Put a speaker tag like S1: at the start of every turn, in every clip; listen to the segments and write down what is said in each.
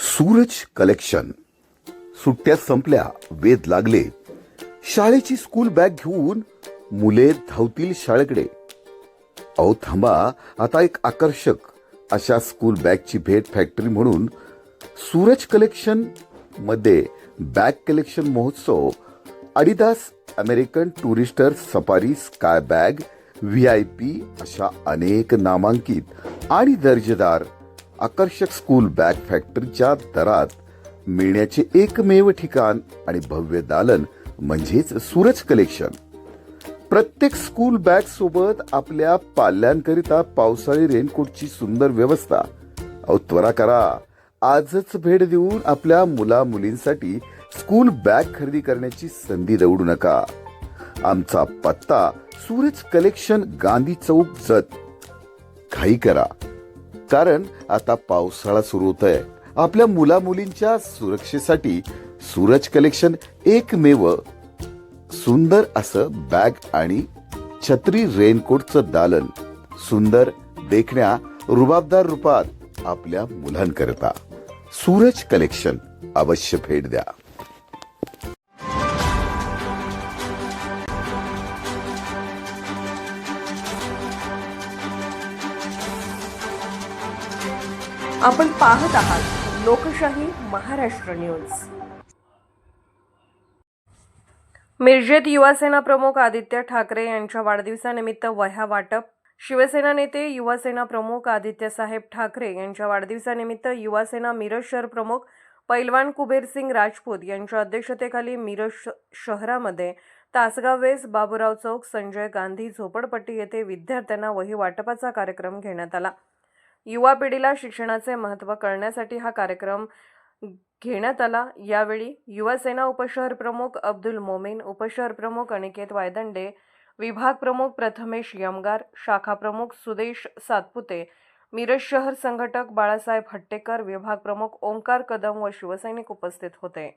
S1: Suraj collection. सुट्ट्या संपल्या वेध लागले. शाळेची स्कूल बॅग घेऊन मुले धावतील शाळेकडे. अहो थांबा आता एक आकर्षक अशा स्कूल बॅगची भेट फॅक्टरी म्हणून सूरज कलेक्शनमध्ये बॅग कलेक्शन महोत्सव Adidas American Tourister Safari Sky bag V I P अशा अनेक नामांकित आणि दर्जेदार आकर्षक स्कूल बॅग फॅक्टरीच्या दरात मिळण्याचे एकमेव ठिकाण आणि भव्य दालन म्हणजेच सूरज कलेक्शन प्रत्येक स्कूल बॅग सोबत आपल्या पाल्यांकरिता पावसाळी रेनकोटची सुंदर व्यवस्था. त्वरा करा. आजच भेट देऊन आपल्या मुला मुलींसाठी स्कूल बॅग खरेदी करण्याची संधी दवडू नका. आमचा पत्ता सूरज कलेक्शन गांधी चौक जत. घाई करा. कारण आता पावसाळा सुरू होत आहे आपल्या मुला मुलींच्या सुरक्षेसाठी सूरज कलेक्शन एकमेव सुंदर असं बॅग आणि छत्री रेनकोटचं दालन सुंदर देखण्या रुबाबदार रूपात आपल्या मुलांकरता. सूरज कलेक्शन अवश्य भेट द्या.
S2: आपण पाहत आहात लोकशाही महाराष्ट्र न्यूज. मिरजेत युवासेना प्रमुख आदित्य ठाकरे यांच्या वाढदिवसानिमित्त वह्या वाटप. शिवसेना नेते युवासेना प्रमुख आदित्यसाहेब ठाकरे यांच्या वाढदिवसानिमित्त युवासेना मिरज शहर प्रमुख पैलवान कुबेरसिंग राजपूत यांच्या अध्यक्षतेखाली मिरज श- शहरामध्ये तासगाव वेस बाबुराव चौक संजय गांधी झोपडपट्टी येथे विद्यार्थ्यांना वही वाटपाचा कार्यक्रम घेण्यात आला. युवा पिढीला शिक्षणाचे महत्त्व कळण्यासाठी हा कार्यक्रम घेण्यात आला. यावेळी युवासेना उपशहर प्रमुख अब्दुल मोमीन उपशहर प्रमुख अनिकेत वायदंडे विभाग प्रमुख प्रथमेश यमगार शाखा प्रमुख सुदेश सातपुते मिरज शहर संघटक बाळासाहेब हट्टेकर विभाग प्रमुख ओंकार कदम व शिवसैनिक उपस्थित होते.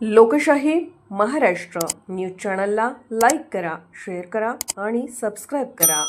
S2: लोकशाही महाराष्ट्र न्यूज चॅनलला लाईक करा शेअर करा आणि सबस्क्राईब करा.